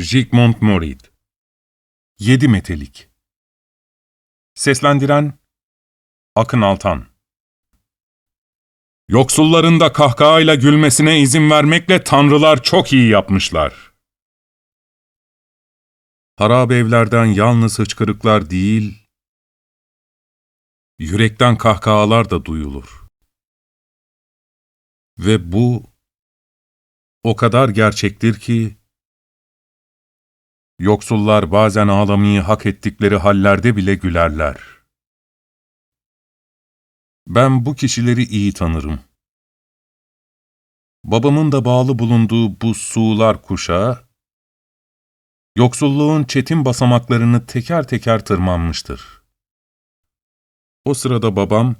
Zygmunt Morid Yedi Metelik Seslendiren Akın Altan Yoksulların da kahkahayla gülmesine izin vermekle tanrılar çok iyi yapmışlar. Harap evlerden yalnız hıçkırıklar değil, yürekten kahkahalar da duyulur. Ve bu o kadar gerçektir ki, yoksullar bazen ağlamayı hak ettikleri hallerde bile gülerler. Ben bu kişileri iyi tanırım. Babamın da bağlı bulunduğu bu suğular kuşağı, yoksulluğun çetin basamaklarını teker teker tırmanmıştır. O sırada babam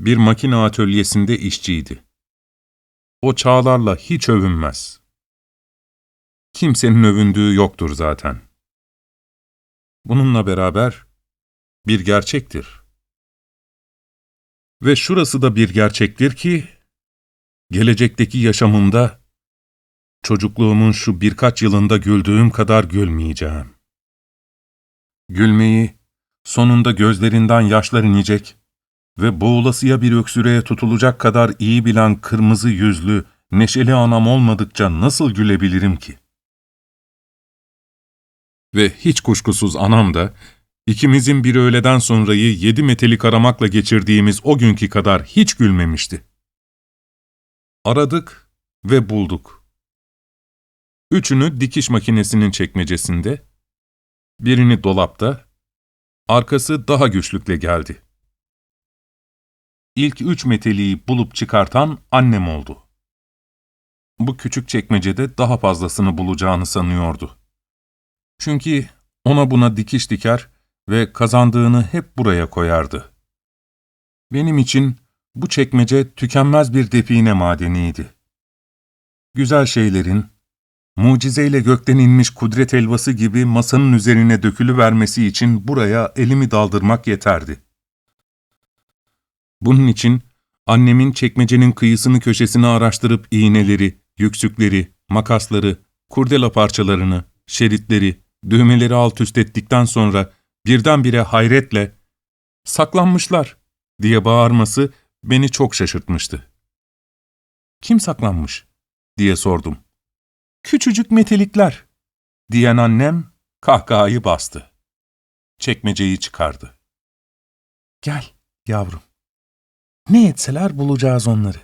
bir makine atölyesinde işçiydi. O çağlarla hiç övünmez. Kimsenin övündüğü yoktur zaten. Bununla beraber bir gerçektir. Ve şurası da bir gerçektir ki, gelecekteki yaşamımda, çocukluğumun şu birkaç yılında güldüğüm kadar gülmeyeceğim. Gülmeyi, sonunda gözlerinden yaşlar inecek ve boğulasıya bir öksürüğe tutulacak kadar iyi bilen kırmızı yüzlü, neşeli anam olmadıkça nasıl gülebilirim ki? Ve hiç kuşkusuz anam da, ikimizin bir öğleden sonrayı yedi metelik aramakla geçirdiğimiz o günkü kadar hiç gülmemişti. Aradık ve bulduk. Üçünü dikiş makinesinin çekmecesinde, birini dolapta, arkası daha güçlükle geldi. İlk üç meteliği bulup çıkartan annem oldu. Bu küçük çekmecede daha fazlasını bulacağını sanıyordu. Çünkü ona buna dikiş diker ve kazandığını hep buraya koyardı. Benim için bu çekmece tükenmez bir define madeniydi. Güzel şeylerin, mucizeyle gökten inmiş kudret elvası gibi masanın üzerine dökülüvermesi için buraya elimi daldırmak yeterdi. Bunun için annemin çekmecenin kıyısını köşesini araştırıp iğneleri, yüksükleri, makasları, kurdela parçalarını, şeritleri, düğmeleri alt üst ettikten sonra birdenbire hayretle ''Saklanmışlar!'' diye bağırması beni çok şaşırtmıştı. ''Kim saklanmış?'' diye sordum. ''Küçücük metelikler!'' diyen annem kahkahayı bastı. Çekmeceyi çıkardı. ''Gel yavrum. Ne etseler bulacağız onları.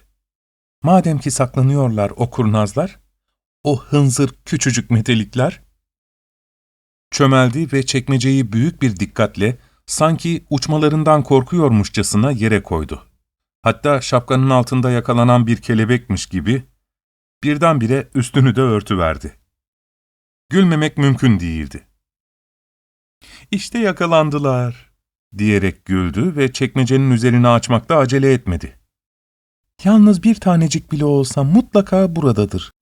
Madem ki saklanıyorlar o kurnazlar, o hınzır küçücük metelikler, çömeldi ve çekmeceyi büyük bir dikkatle, sanki uçmalarından korkuyormuşçasına yere koydu. Hatta şapkanın altında yakalanan bir kelebekmiş gibi, birdenbire üstünü de örtüverdi. Gülmemek mümkün değildi. İşte yakalandılar, diyerek güldü ve çekmecenin üzerini açmakta acele etmedi. Yalnız bir tanecik bile olsa mutlaka buradadır.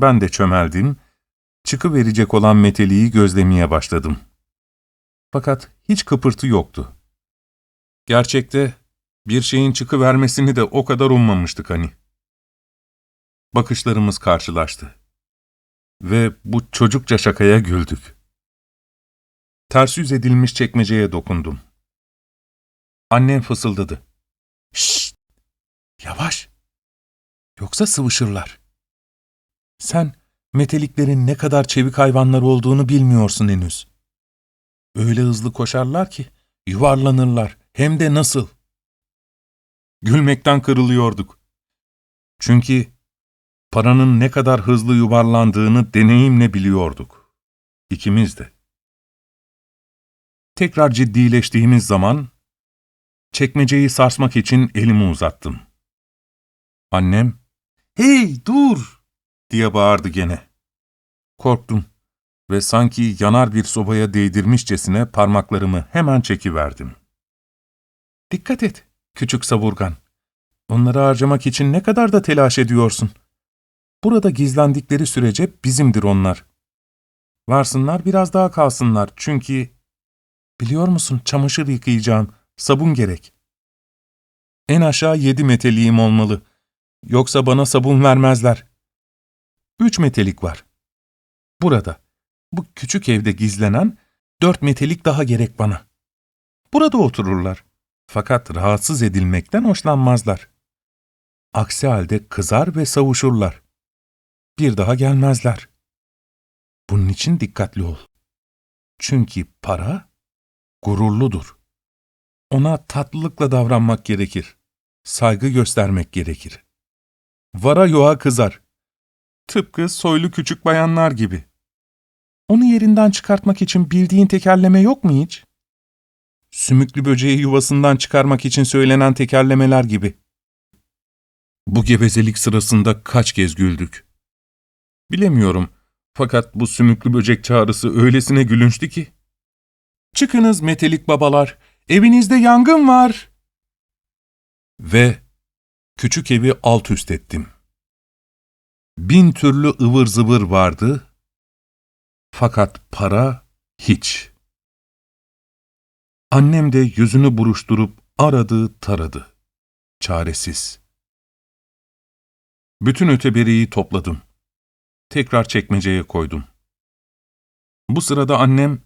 Ben de çömeldim, çıkıverecek olan meteliği gözlemeye başladım. Fakat hiç kıpırtı yoktu. Gerçekte bir şeyin çıkıvermesini de o kadar ummamıştık hani. Bakışlarımız karşılaştı. Ve bu çocukça şakaya güldük. Ters yüz edilmiş çekmeceye dokundum. Annem fısıldadı. Şşt! Yavaş! Yoksa sıvışırlar. Sen meteliklerin ne kadar çevik hayvanlar olduğunu bilmiyorsun henüz. Öyle hızlı koşarlar ki yuvarlanırlar hem de nasıl. Gülmekten kırılıyorduk. Çünkü paranın ne kadar hızlı yuvarlandığını deneyimle biliyorduk. İkimiz de. Tekrar ciddileştiğimiz zaman, çekmeceyi sarsmak için elimi uzattım. Annem, ''Hey dur!'' Diye bağırdı gene. Korktum ve sanki yanar bir sobaya değdirmişçesine parmaklarımı hemen çekiverdim. ''Dikkat et, küçük savurgan. Onları harcamak için ne kadar da telaş ediyorsun. Burada gizlendikleri sürece bizimdir onlar. Varsınlar biraz daha kalsınlar çünkü Biliyor musun çamaşır yıkayacağım, sabun gerek. En aşağı yedi meteliğim olmalı. Yoksa bana sabun vermezler. Üç metelik var. Burada, bu küçük evde gizlenen dört metelik daha gerek bana. Burada otururlar. Fakat rahatsız edilmekten hoşlanmazlar. Aksi halde kızar ve savuşurlar. Bir daha gelmezler. Bunun için dikkatli ol. Çünkü para gururludur. Ona tatlılıkla davranmak gerekir. Saygı göstermek gerekir. Vara yoğa kızar. Tıpkı soylu küçük bayanlar gibi. Onu yerinden çıkartmak için bildiğin tekerleme yok mu hiç? Sümüklü böceği yuvasından çıkarmak için söylenen tekerlemeler gibi. Bu gevezelik sırasında kaç kez güldük. Bilemiyorum fakat bu sümüklü böcek çağrısı öylesine gülünçtü ki. Çıkınız metelik babalar, evinizde yangın var. Ve küçük evi alt üst ettim. Bin türlü ıvır zıvır vardı, fakat para hiç. Annem de yüzünü buruşturup aradı taradı. Çaresiz. Bütün öteberiyi topladım. Tekrar çekmeceye koydum. Bu sırada annem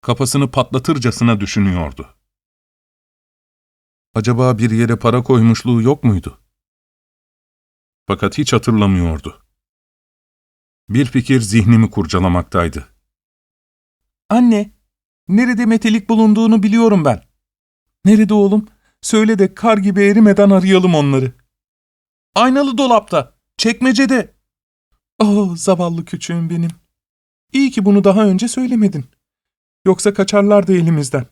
kafasını patlatırcasına düşünüyordu. Acaba bir yere para koymuşluğu yok muydu? Fakat hiç hatırlamıyordu. Bir fikir zihnimi kurcalamaktaydı. Anne, nerede metelik bulunduğunu biliyorum ben. Nerede oğlum? Söyle de kar gibi erimeden arayalım onları. Aynalı dolapta, çekmecede. Oh, zavallı küçüğüm benim. İyi ki bunu daha önce söylemedin. Yoksa kaçarlardı elimizden.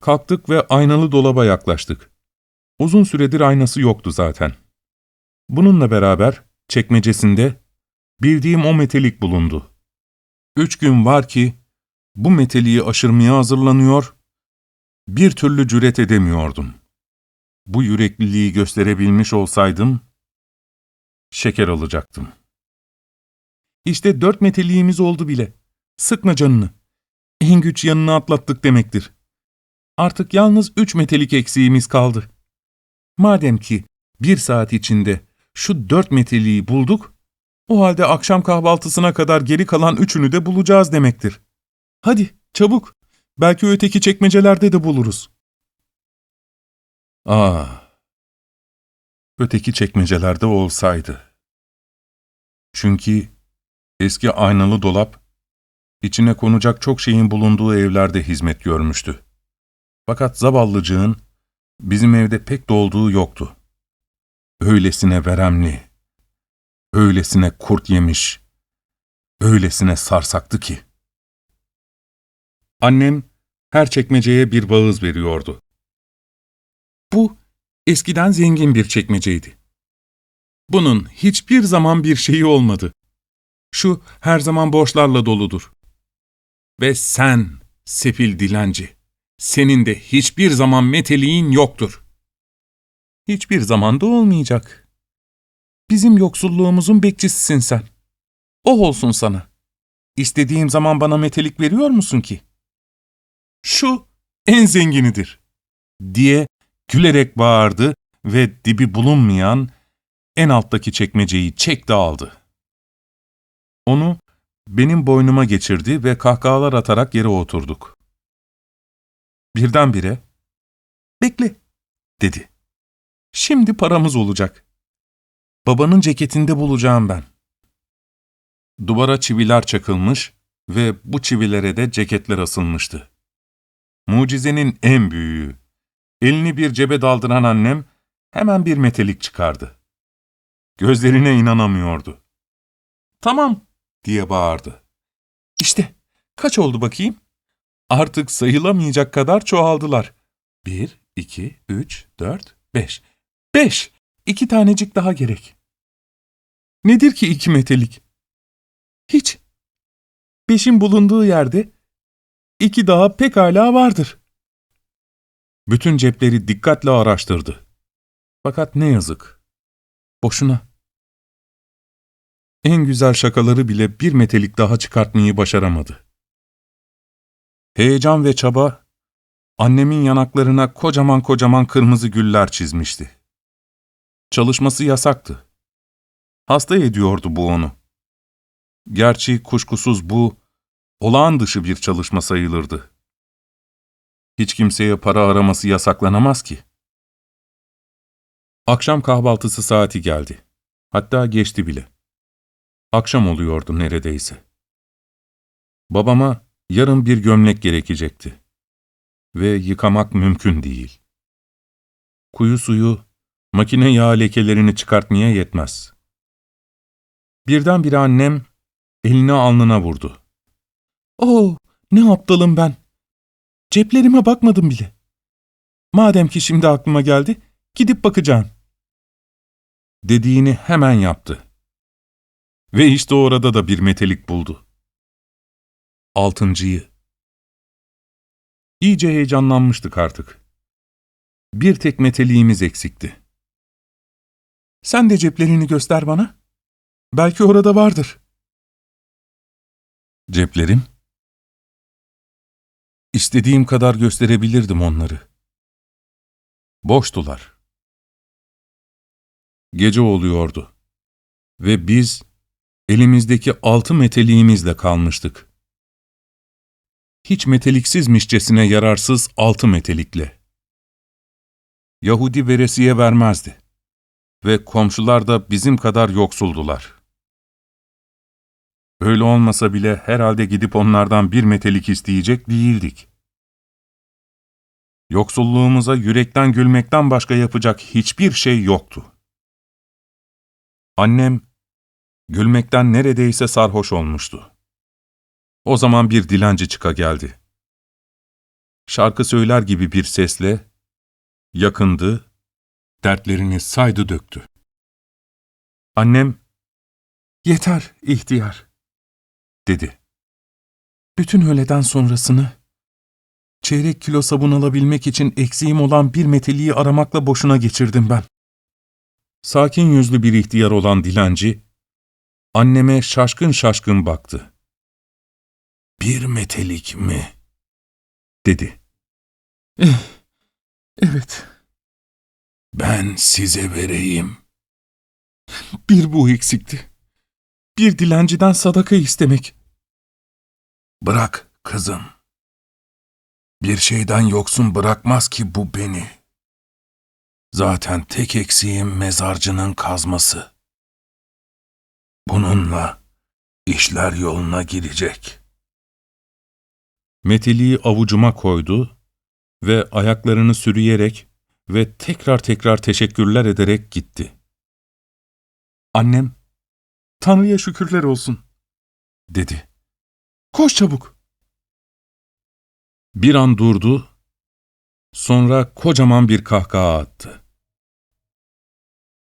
Kalktık ve aynalı dolaba yaklaştık. Uzun süredir aynası yoktu zaten. Bununla beraber çekmecesinde bildiğim o metelik bulundu. Üç gün var ki bu meteliği aşırmaya hazırlanıyor, bir türlü cüret edemiyordum. Bu yürekliliği gösterebilmiş olsaydım, şeker alacaktım. İşte dört meteliğimiz oldu bile. Sıkma canını. En güç yanını atlattık demektir. Artık yalnız üç metelik eksiğimiz kaldı. Madem ki bir saat içinde şu dört meteliği bulduk, o halde akşam kahvaltısına kadar geri kalan üçünü de bulacağız demektir. Hadi, çabuk. Belki öteki çekmecelerde de buluruz. Ah, öteki çekmecelerde olsaydı. Çünkü eski aynalı dolap, içine konacak çok şeyin bulunduğu evlerde hizmet görmüştü. Fakat zavallıcığın bizim evde pek dolduğu yoktu. Öylesine veremli, öylesine kurt yemiş, öylesine sarsaktı ki. Annem her çekmeceye bir bağız veriyordu. Bu eskiden zengin bir çekmeceydi. Bunun hiçbir zaman bir şeyi olmadı. Şu her zaman borçlarla doludur. Ve sen, sefil dilenci, senin de hiçbir zaman meteliğin yoktur. Hiçbir zaman da olmayacak. Bizim yoksulluğumuzun bekçisisin sen. Oh olsun sana. İstediğim zaman bana metelik veriyor musun ki? Şu en zenginidir, diye gülerek bağırdı ve dibi bulunmayan en alttaki çekmeceyi çekti aldı. Onu benim boynuma geçirdi ve kahkahalar atarak yere oturduk. Birdenbire, ''Bekle'' dedi. ''Şimdi paramız olacak. Babanın ceketinde bulacağım ben.'' Duvara çiviler çakılmış ve bu çivilere de ceketler asılmıştı. Mucizenin en büyüğü. Elini bir cebe daldıran annem hemen bir metelik çıkardı. Gözlerine inanamıyordu. ''Tamam'' diye bağırdı. ''İşte, kaç oldu bakayım?'' Artık sayılamayacak kadar çoğaldılar. Bir, iki, üç, dört, beş. Beş! İki tanecik daha gerek. Nedir ki iki metelik? Hiç. Beşin bulunduğu yerde iki daha pekala vardır. Bütün cepleri dikkatle araştırdı. Fakat ne yazık. Boşuna. En güzel şakaları bile bir metelik daha çıkartmayı başaramadı. Heyecan ve çaba, annemin yanaklarına kocaman kocaman kırmızı güller çizmişti. Çalışması yasaktı. Hasta ediyordu bu onu. Gerçi kuşkusuz bu, olağan dışı bir çalışma sayılırdı. Hiç kimseye para araması yasaklanamaz ki. Akşam kahvaltısı saati geldi. Hatta geçti bile. Akşam oluyordu neredeyse. Babama yarın bir gömlek gerekecekti. Ve yıkamak mümkün değil. Kuyu suyu, makine yağ lekelerini çıkartmaya yetmez. Birdenbire annem elini alnına vurdu. Oo, ne aptalım ben. Ceplerime bakmadım bile. Madem ki şimdi aklıma geldi, gidip bakacağım. Dediğini hemen yaptı. Ve işte orada da bir metelik buldu. Altıncıyı. İyice heyecanlanmıştık artık. Bir tek meteliğimiz eksikti. Sen de ceplerini göster bana. Belki orada vardır. Ceplerim? İstediğim kadar gösterebilirdim onları. Boştular. Gece oluyordu. Ve biz elimizdeki altı meteliğimizle kalmıştık. Hiç meteliksizmişçesine yararsız altı metelikle. Yahudi veresiye vermezdi. Ve komşular da bizim kadar yoksuldular. Öyle olmasa bile herhalde gidip onlardan bir metelik isteyecek değildik. Yoksulluğumuza yürekten gülmekten başka yapacak hiçbir şey yoktu. Annem, gülmekten neredeyse sarhoş olmuştu. O zaman bir dilenci çıka geldi. Şarkı söyler gibi bir sesle, yakındı, dertlerini saydı döktü. Annem, ''Yeter ihtiyar.'' dedi. ''Bütün öğleden sonrasını, çeyrek kilo sabun alabilmek için eksiğim olan bir meteliği aramakla boşuna geçirdim ben.'' Sakin yüzlü bir ihtiyar olan dilenci, anneme şaşkın şaşkın baktı. ''Bir metelik mi?'' dedi. Eh, evet. Ben size vereyim. Bir bu eksikti. Bir dilenciden sadaka istemek. Bırak kızım. Bir şeyden yoksun bırakmaz ki bu beni. Zaten tek eksiğim mezarcının kazması. Bununla işler yoluna girecek. Meteliği avucuma koydu ve ayaklarını sürüyerek ve tekrar tekrar teşekkürler ederek gitti. Annem, Tanrı'ya şükürler olsun, dedi. Koş çabuk. Bir an durdu, sonra kocaman bir kahkaha attı.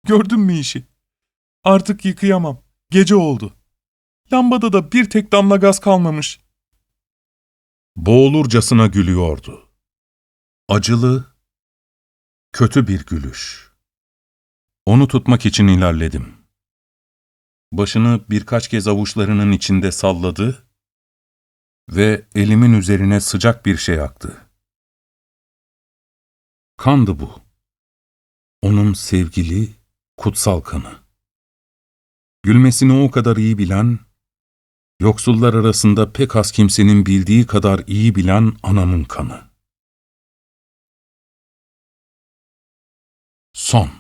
Gördün mü işi? Artık yıkayamam. Gece oldu. Lambada da bir tek damla gaz kalmamış. Boğulurcasına gülüyordu. Acılı, kötü bir gülüş. Onu tutmak için ilerledim. Başını birkaç kez avuçlarının içinde salladı ve elimin üzerine sıcak bir şey aktı. Kandı bu. Onun sevgili, kutsal kanı. Gülmesini o kadar iyi bilen, yoksullar arasında pek az kimsenin bildiği kadar iyi bilen anamın kanı. Son